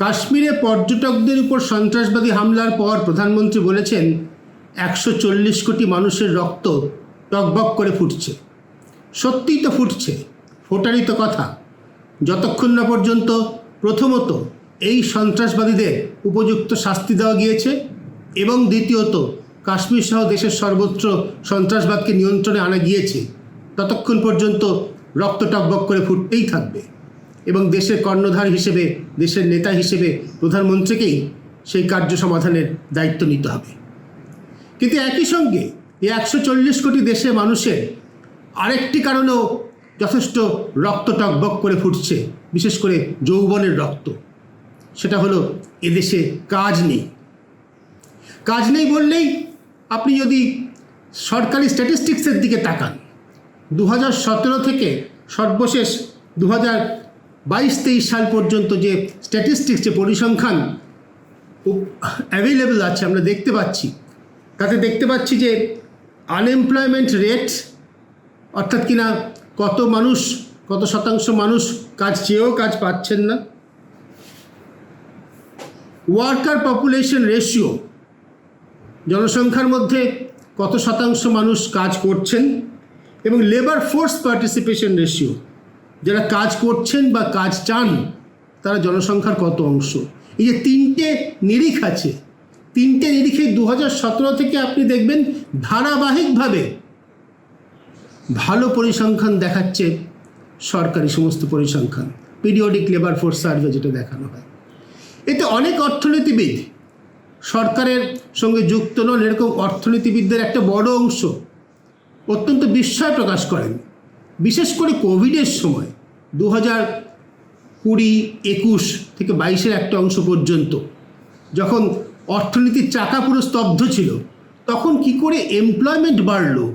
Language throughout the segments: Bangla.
কাশ্মীরে পর্যটকদের উপর সন্ত্রাসবাদী হামলার পর প্রধানমন্ত্রী বলেছেন, একশো চল্লিশ কোটি মানুষের রক্ত টকবক করে ফুটছে। সত্যিই তো ফুটছে, ফোটারই তো কথা। যতক্ষণ না পর্যন্ত প্রথমত এই সন্ত্রাসবাদীদের উপযুক্ত শাস্তি দেওয়া গিয়েছে এবং দ্বিতীয়ত কাশ্মীর সহ দেশের সর্বত্র সন্ত্রাসবাদকে নিয়ন্ত্রণে আনা গিয়েছে, ততক্ষণ পর্যন্ত রক্ত টকবক করে ফুটতেই থাকবে। এবং দেশের কর্ণধার হিসেবে, দেশের নেতা হিসেবে প্রধানমন্ত্রীকেই সেই কার্য সমাধানের দায়িত্ব নিতে হবে। কিন্তু একই সঙ্গে এই একশো চল্লিশ কোটি দেশের মানুষের আরেকটি কারণেও যথেষ্ট রক্ত টকবক করে ফুটছে, বিশেষ করে যৌবনের রক্ত। সেটা হলো, এদেশে কাজ নেই। কাজ নেই বললেই আপনি যদি সরকারি স্ট্যাটিস্টিক্সের দিকে তাকান দু হাজার সতেরো থেকে সর্বশেষ দু হাজার বাইশ তেইশ সাল পর্যন্ত যে স্ট্যাটিস্টিক্স যে পরিসংখ্যান অ্যাভেলেবেল আছে, আমরা দেখতে পাচ্ছি। তাতে দেখতে পাচ্ছি যে আনএমপ্লয়মেন্ট রেট অর্থাৎ কিনা কত মানুষ, কত শতাংশ মানুষ কাজ চেয়েও কাজ পাচ্ছেন না। ওয়ার্কার পপুলেশন রেশিও জনসংখ্যার মধ্যে কত শতাংশ মানুষ কাজ করছেন এবং লেবার ফোর্স পার্টিসিপেশন রেশিও যারা কাজ করছেন বা কাজ চান, তারা জনসংখ্যার কত অংশ? এই যে তিনটে নিরিখ আছে, তিনটে নিরিখে দু সতেরো থেকে আপনি দেখবেন ধারাবাহিকভাবে ভালো পরিসংখ্যান দেখাচ্ছে সরকারি সমস্ত পরিসংখ্যান পিরিয়ডিক লেবার ফোর্স সার্ভে যেটা দেখানো হয়। এতে অনেক অর্থনীতিবিদ সরকারের সঙ্গে যুক্ত নন, এরকম অর্থনীতিবিদদের একটা বড় অংশ অত্যন্ত বিস্ময় প্রকাশ করেন। বিশেষ করে কোভিডের সময় দু হাজার কুড়ি একুশ থেকে বাইশের একটা অংশ পর্যন্ত যখন অর্থনীতির চাকা পুরো স্তব্ধ ছিল, তখন কি করে এমপ্লয়মেন্ট বাড়লো?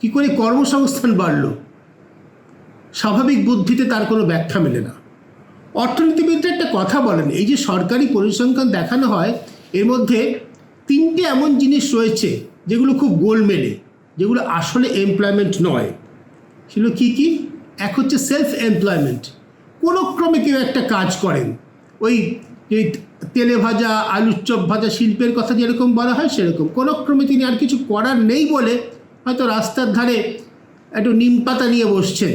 কি করে কর্মসংস্থান বাড়লো? স্বাভাবিক বুদ্ধিতে তার কোনো ব্যাখ্যা মেলে না। অর্থনীতিবিদরা একটা কথা বলেন, এই যে সরকারি পরিসংখ্যান দেখানো হয়, এর মধ্যে তিনটে এমন জিনিস রয়েছে যেগুলো খুব গোলমেলে, যেগুলো আসলে এমপ্লয়মেন্ট নয়। সেগুলো কী কী? এক হচ্ছে সেলফ এমপ্লয়মেন্ট কোনো ক্রমে কেউ একটা কাজ করেন। ওই তেলে ভাজা, আলুর চপ ভাজা শিল্পের কথা যেরকম বলা হয় সেরকম। কোনো ক্রমে তিনি আর কিছু করার নেই বলে হয়তো রাস্তার ধারে একটু নিম পাতা নিয়ে বসছেন,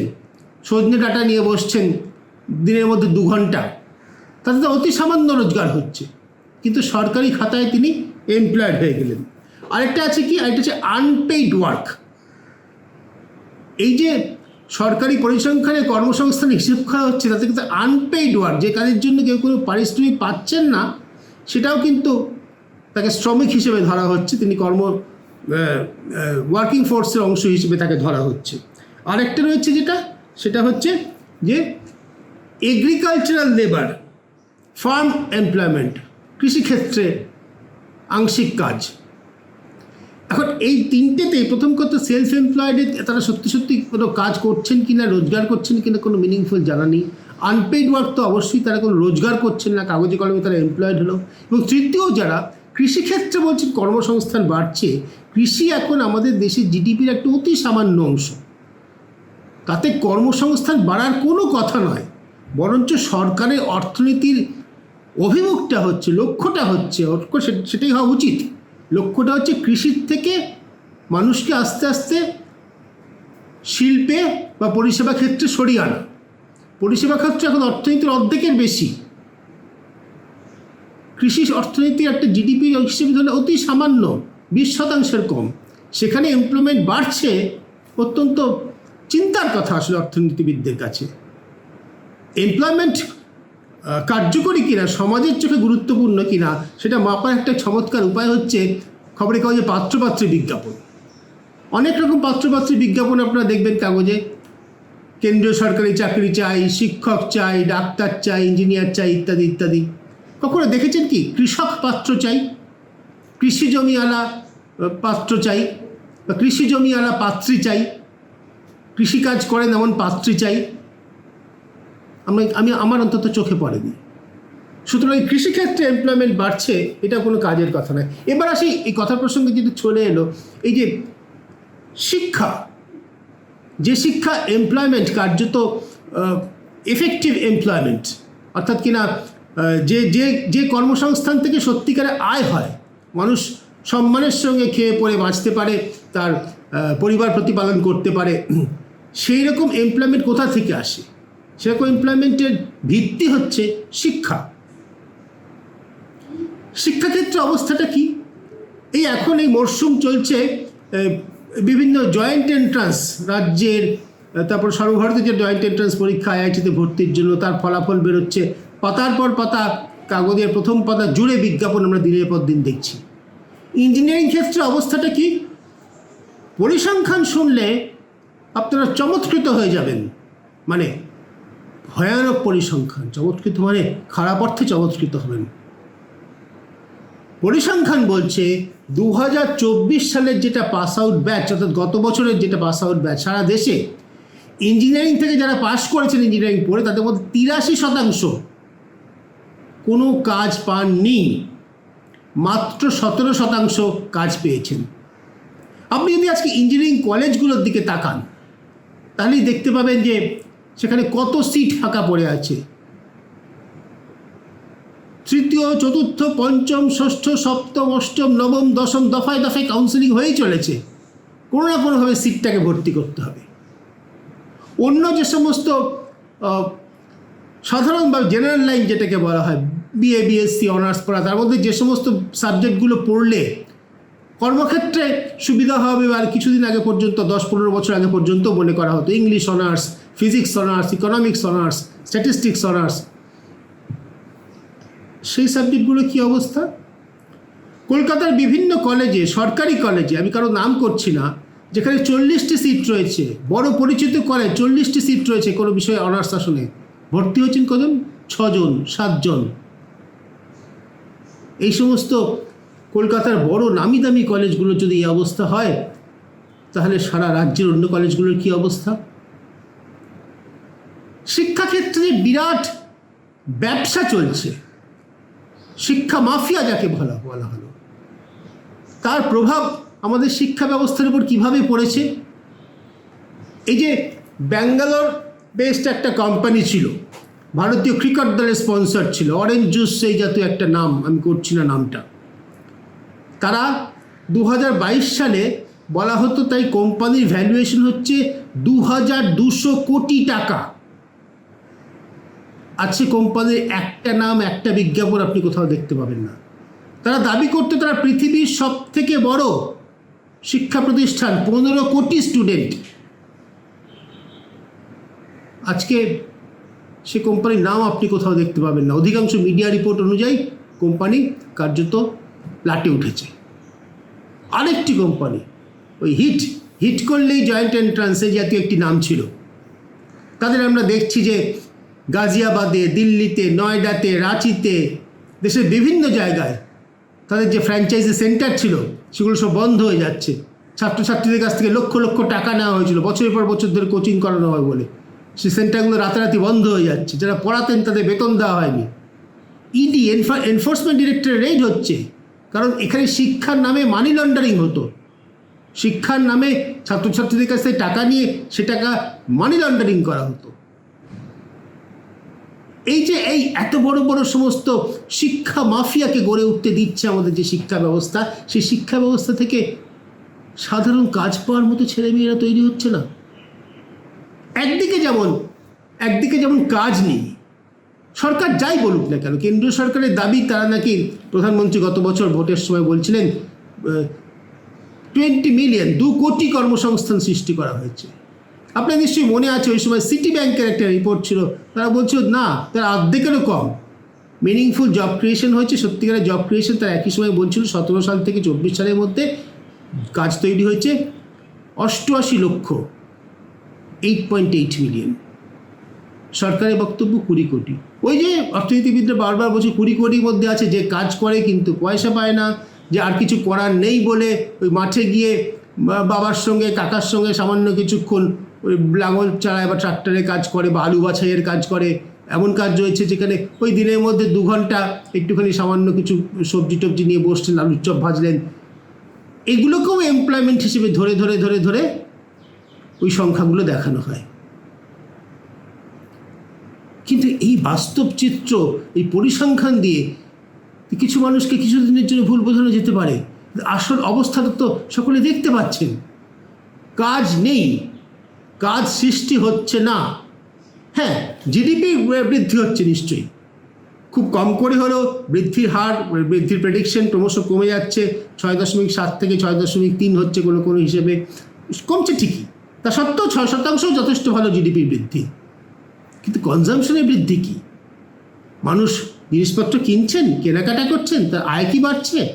সজনে ডাঁটা নিয়ে বসছেন দিনের মধ্যে দু ঘণ্টা। তাতে তো অতি সামান্য রোজগার হচ্ছে। কিন্তু সরকারি খাতায় তিনি এমপ্লয়েড হয়ে গেলেন। আরেকটা আছে কি? আরেকটা হচ্ছে আনপেইড ওয়ার্ক এই যে সরকারি পরিসংখ্যানে কর্মসংস্থান হিসেব করা হচ্ছে, তাতে কিন্তু আনপেইড ওয়ার্ক যে কাজের জন্য কেউ কোনো পারিশ্রমিক পাচ্ছেন না, সেটাও কিন্তু তাকে শ্রমিক হিসেবে ধরা হচ্ছে। তিনি কর্ম ওয়ার্কিং ফোর্সের অংশ হিসেবে তাকে ধরা হচ্ছে। আরেকটা রয়েছে যেটা, সেটা হচ্ছে যে এগ্রিকালচারাল লেবার ফার্ম এমপ্লয়মেন্ট কৃষিক্ষেত্রে আংশিক কাজ। এখন এই তিনটেতেই প্রথম কথা সেলফ এমপ্লয়েডে তারা সত্যি সত্যি কোনো কাজ করছেন কি না রোজগার করছেন কি না কোনো মিনিংফুল জানা নেই। আনপেইড ওয়ার্ক তো অবশ্যই তারা কোনো রোজগার করছেন না, কাগজে কলমে তারা এমপ্লয়েড হলো। এবং তৃতীয় যারা, কৃষিক্ষেত্রে বলছেন কর্মসংস্থান বাড়ছে, কৃষি এখন আমাদের দেশের জিডিপির একটা অতি সামান্য অংশ। তাতে কর্মসংস্থান বাড়ার কোনো কথা নয়, বরঞ্চ সরকারের অর্থনীতির অভিমুখটা হচ্ছে, লক্ষ্যটা হচ্ছে সেটাই হওয়া উচিত। লক্ষ্যটা হচ্ছে কৃষির থেকে মানুষকে আস্তে আস্তে শিল্পে বা পরিষেবা ক্ষেত্রে সরিয়ে আনা। পরিষেবা ক্ষেত্রে এখন অর্থনীতির অর্ধেকের বেশি। কৃষি অর্থনীতির একটা জিডিপি হিসেবে ধরলে অতি সামান্য, বিশ শতাংশের কম। সেখানে এমপ্লয়মেন্ট বাড়ছে, অত্যন্ত চিন্তার কথা আসলে অর্থনীতিবিদদের কাছে। এমপ্লয়মেন্ট কার্যকরী কিনা সমাজের চোখে গুরুত্বপূর্ণ কিনা সেটা মাপার একটা চমৎকার উপায় হচ্ছে খবরের কাগজে পাত্রপাত্রী বিজ্ঞাপন। অনেক রকম পাত্রপাত্রী বিজ্ঞাপন আপনারা দেখবেন কাগজে। কেন্দ্রীয় সরকারি চাকরি চাই শিক্ষক চাই ডাক্তার চাই ইঞ্জিনিয়ার চাই ইত্যাদি ইত্যাদি। কখনো দেখেছেন কি? কৃষক পাত্র চাই কৃষি জমিওয়ালা আহ, পাত্র চাই বা কৃষি জমিওয়ালা পাত্রী চাই কৃষিকাজ করেন এমন পাত্রী চাই। আমি আমি, আমার অন্তত চোখে পড়েনি। সুতরাং এই কৃষিক্ষেত্রে এমপ্লয়মেন্ট বাড়ছে, এটা কোনো কাজের কথা নয়। এবার আসি, এই কথা প্রসঙ্গে যদি চলে এলো, এই যে শিক্ষা। যে শিক্ষা এমপ্লয়মেন্ট কার্যত এফেক্টিভ এমপ্লয়মেন্ট অর্থাৎ কিনা যে যে যে কর্মসংস্থান থেকে সত্যিকারে আয় হয়, মানুষ সম্মানের সঙ্গে খেয়ে পড়ে বাঁচতে পারে, তার পরিবার প্রতিপালন করতে পারে, সেই রকম এমপ্লয়মেন্ট কোথা থেকে আসে? সেরকম এমপ্লয়মেন্টের ভিত্তি হচ্ছে শিক্ষা। শিক্ষাক্ষেত্রে অবস্থাটা কি? এই এখন এই মরশুম চলছে বিভিন্ন জয়েন্ট এন্ট্রান্স রাজ্যের তারপর সর্বভারতীয় যে জয়েন্ট এন্ট্রান্স পরীক্ষা আইআইটিতে ভর্তির জন্য তার ফলাফল বেরোচ্ছে। পাতার পর পাতা, কাগজের প্রথম পাতা জুড়ে বিজ্ঞাপন আমরা দিনের পর দিন দেখছি। ইঞ্জিনিয়ারিং ক্ষেত্রে অবস্থাটা কি? পরিসংখ্যান শুনলে আপনারা চমৎকৃত হয়ে যাবেন। মানে ভয়ানক পরিসংখ্যান, চমৎকৃত মানে খারাপ অর্থে চমৎকৃত হবেন। পরিসংখ্যান বলছে দু হাজার চব্বিশ সালের যেটা পাস আউট ব্যাচ অর্থাৎ গত বছরের যেটা পাস আউট ব্যাচ সারা দেশে ইঞ্জিনিয়ারিং থেকে যারা পাশ করেছেন ইঞ্জিনিয়ারিং পড়ে, তাদের মধ্যে তিরাশি শতাংশ কোনো কাজ পাননি। মাত্র সতেরো শতাংশ কাজ পেয়েছেন। আপনি যদি আজকে ইঞ্জিনিয়ারিং কলেজগুলোর দিকে তাকান, তাহলেই দেখতে পাবেন যে সেখানে কত সিট ফাঁকা পড়ে আছে? তৃতীয় চতুর্থ পঞ্চম ষষ্ঠ সপ্তম অষ্টম নবম দশম দফায় দফায় কাউন্সিলিং হয়েই চলেছে। কোনো না কোনোভাবে সিটটাকে ভর্তি করতে হবে। অন্য যে সমস্ত আহ, সাধারণ বা জেনারেল লাইন যেটাকে বলা হয় বিএ বিএসসি অনার্স পড়া তার মধ্যে যে সমস্ত সাবজেক্টগুলো পড়লে কর্মক্ষেত্রে সুবিধা হবে আর কিছুদিন আগে পর্যন্ত, দশ পনেরো বছর আগে পর্যন্ত মনে করা হতো। English, honours, physics, honours, economics, honours, statistics, honours. সেই সাবজেক্টগুলো কী অবস্থা? কলকাতার বিভিন্ন কলেজে, সরকারি কলেজে, আমি কারও নাম করছি না, যেখানে চল্লিশটি সিট রয়েছে, বড় পরিচিত কলেজ, চল্লিশটি সিট রয়েছে, কোনো বিষয়ে অনার্স আসনে ভর্তি হচ্ছেন কজন? ছজন, সাতজন। এই সমস্ত কলকাতার বড় নামি দামি কলেজগুলোর যদি এই অবস্থা হয়, তাহলে সারা রাজ্যের অন্য কলেজগুলোর কী অবস্থা? শিক্ষাক্ষেত্রে বিরাট ব্যবসা চলছে। শিক্ষা মাফিয়া যাকে বলা বলা হলো। তার প্রভাব আমাদের শিক্ষা ব্যবস্থার উপর কীভাবে পড়েছে? এই যে ব্যাঙ্গালোর বেসড একটা কোম্পানি ছিল, ভারতীয় ক্রিকেট দলের স্পন্সর ছিল অরেঞ্জ জুস সেই জাতীয় একটা নাম, আমি করছি না নামটা। তারা দু হাজার বাইশ সালে বলা হতো তাই কোম্পানির ভ্যালুয়েশন হচ্ছে দু হাজার দুশো কোটি টাকা। আছে কোম্পানির একটা নাম, একটা বিজ্ঞাপন আপনি কোথাও দেখতে পাবেন না। তারা দাবি করতে তারা পৃথিবীর সব থেকে বড় শিক্ষা প্রতিষ্ঠান, পনেরো কোটি স্টুডেন্ট আজকে সে কোম্পানির নাম আপনি কোথাও দেখতে পাবেন না। অধিকাংশ মিডিয়া রিপোর্ট অনুযায়ী কোম্পানি কার্যত লাটে উঠেছে। আরেকটি কোম্পানি ওই হিট হিট করলেই জয়েন্ট এন্ট্রান্সে জাতীয় একটি নাম ছিল। তাদের আমরা দেখছি যে গাজিয়াবাদে, দিল্লিতে, নয়ডাতে, রাঁচিতে, দেশের বিভিন্ন জায়গায় তাদের যে ফ্র্যাঞ্চাইজি সেন্টার ছিল, সেগুলো সব বন্ধ হয়ে যাচ্ছে। ছাত্রছাত্রীদের কাছ থেকে লক্ষ লক্ষ টাকা নেওয়া হয়েছিল, বছরের পর বছর ধরে কোচিং করানো হয় বলে। সেই সেন্টারগুলো রাতারাতি বন্ধ হয়ে যাচ্ছে। যারা পড়াতেন তাদের বেতন দেওয়া হয়নি। ইডি এনফোর্সমেন্ট ডিরেক্টরের রেড হচ্ছে। কারণ এখানে শিক্ষার নামে মানি লন্ডারিং হতো। শিক্ষার নামে ছাত্রছাত্রীদের কাছ থেকে টাকা নিয়ে সে টাকা মানি লন্ডারিং করা হতো। এই যে এই এত বড় বড় সমস্ত শিক্ষা মাফিয়াকে গড়ে উঠতে দিচ্ছে আমাদের যে শিক্ষা ব্যবস্থা, সেই শিক্ষা ব্যবস্থা থেকে সাধারণ কাজ পাওয়ার মতো ছেলেমেয়েরা তৈরি হচ্ছে না। একদিকে যেমন একদিকে যেমন কাজ নেই সরকার যাই বলুক না কেন, কেন্দ্রীয় সরকারের দাবি তারা নাকি প্রধানমন্ত্রী গত বছর ভোটের সময় বলছিলেন টোয়েন্টি মিলিয়ন দু কোটি কর্মসংস্থান সৃষ্টি করা হয়েছে। আপনার নিশ্চয়ই মনে আছে, ওই সময় সিটি ব্যাংকের একটা রিপোর্ট ছিল, তারা বলছিল, না, তারা অর্ধেকেরও কম। মিনিংফুল জব ক্রিয়েশন হয়েছে, সত্যিকারের জব ক্রিয়েশন তারা একই সময় বলছিল, সতেরো সাল থেকে চব্বিশ সালের মধ্যে কাজ তৈরি হয়েছে, অষ্টআশি লক্ষ এইট পয়েন্ট এইট মিলিয়ন সরকারের বক্তব্য কুড়ি কোটি। ওই যে অর্থনীতিবিদরা বারবার বলছে কুড়ি কোটির মধ্যে আছে, যে কাজ করে কিন্তু পয়সা পায় না, যে আর কিছু করার নেই বলে ওই মাঠে গিয়ে বাবার সঙ্গে, কাকার সঙ্গে সামান্য কিছুক্ষণ ওই লাঙল চালায় বা ট্রাক্টরে কাজ করে বা আলু বাছাইয়ের কাজ করে, এমন কাজ রয়েছে যেখানে ওই দিনের মধ্যে দু ঘণ্টা একটুখানি সামান্য কিছু সবজি টবজি নিয়ে বসছেন আলুর চপ ভাজলেন। এগুলোকেও এমপ্লয়মেন্ট হিসেবে ধরে ধরে ধরে ধরে ওই সংখ্যাগুলো দেখানো হয়। কিন্তু এই বাস্তব চিত্র, এই পরিসংখ্যান দিয়ে কিছু মানুষকে কিছুদিনের জন্য ভুল বোঝানো যেতে পারে। আসল অবস্থাটা তো সকলে দেখতে পাচ্ছেন। কাজ নেই। কাজ সৃষ্টি হচ্ছে না। হ্যাঁ জিডিপি বৃদ্ধি হচ্ছে নিশ্চয়ই। খুব কম করে হলেও বৃদ্ধির হার, বৃদ্ধির প্রেডিকশন ক্রমশ কমে যাচ্ছে। ছয় দশমিক সাত থেকে ছয় দশমিক তিন হচ্ছে কোনো কোনো হিসেবে। কমছে ঠিকই। তা সত্ত্বেও ছয় শতাংশ যথেষ্ট ভালো জিডিপি বৃদ্ধি। কিন্তু কনজামশনের বৃদ্ধি কি? মানুষ জিনিসপত্র কিনছেন, কেনাকাটা করছেন, তার আয় কি বাড়ছে?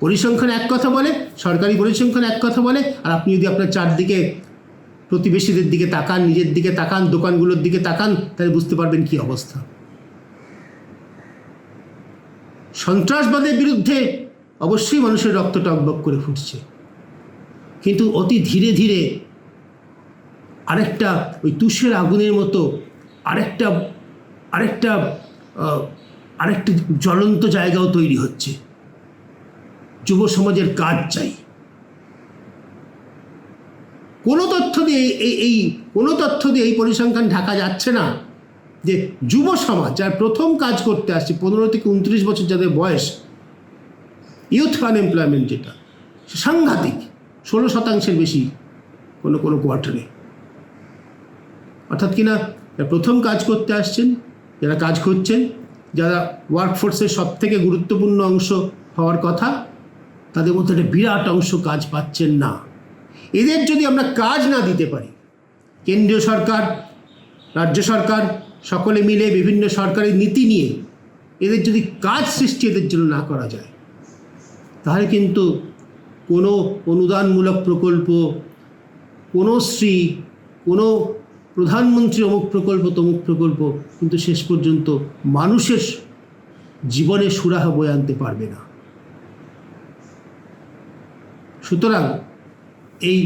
পরিসংখ্যান এক কথা বলে, সরকারি পরিসংখ্যান এক কথা বলে, আর আপনি যদি আপনার চারদিকে প্রতিবেশীদের দিকে তাকান, নিজের দিকে তাকান, দোকানগুলোর দিকে তাকান, তাহলে বুঝতে পারবেন কি অবস্থা। সন্ত্রাসবাদের বিরুদ্ধে অবশ্যই মানুষের রক্ত টকবক করে ফুটছে। কিন্তু অতি ধীরে ধীরে আরেকটা ওই তুষের আগুনের মতো আরেকটা আরেকটা আরেকটা জ্বলন্ত জায়গাও তৈরি হচ্ছে। যুব সমাজের কাজ চাই। কোনো তথ্য দিয়ে এই- এই কোনো তথ্য দিয়ে এই পরিসংখ্যান ঢাকা যাচ্ছে না যে যুব সমাজ যার প্রথম কাজ করতে আসছে পনেরো থেকে উনত্রিশ বছর যাদের বয়স ইউথ আনএমপ্লয়মেন্ট যেটা, সাংঘাতিক, ষোলো শতাংশের বেশি কোনো কোনো কোয়ার্টারে অর্থাৎ কিনা প্রথম কাজ করতে আসছেন, যারা কাজ করছেন, যারা ওয়ার্কফোর্সের সব থেকে গুরুত্বপূর্ণ অংশ হওয়ার কথা, তাদের মধ্যে একটা বিরাট অংশ কাজ পাচ্ছেন না। এদের যদি আমরা কাজ না দিতে পারি, কেন্দ্রীয় সরকার, রাজ্য সরকার, সকলে মিলে বিভিন্ন সরকারি নীতি নিয়ে এদের যদি কাজ সৃষ্টি এদের জন্য না করা যায়, তাহলে কিন্তু কোনো অনুদানমূলক প্রকল্প, কোনো শ্রী, কোনো প্রধানমন্ত্রী অমুক প্রকল্প, তমুক প্রকল্প, কিন্তু শেষ পর্যন্ত মানুষের জীবনে সুরাহা বয়ে আনতে পারবে না। সুতরাং এই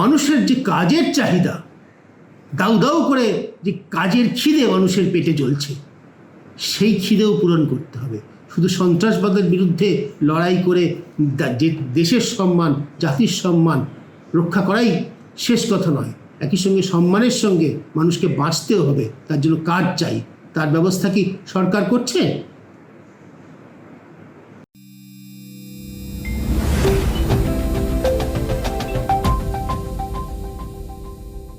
মানুষের যে কাজের চাহিদা, দাউ দাউ করে যে কাজের খিদে মানুষের পেটে জ্বলছে, সেই খিদেও পূরণ করতে হবে। শুধু সন্ত্রাসবাদের বিরুদ্ধে লড়াই করে দেশের সম্মান, জাতির সম্মান রক্ষা করাই শেষ কথা নয়। একই সঙ্গে সম্মানের সঙ্গে মানুষকে বাঁচতেও হবে, তার জন্য কাজ চাই। তার ব্যবস্থা কি সরকার করছে?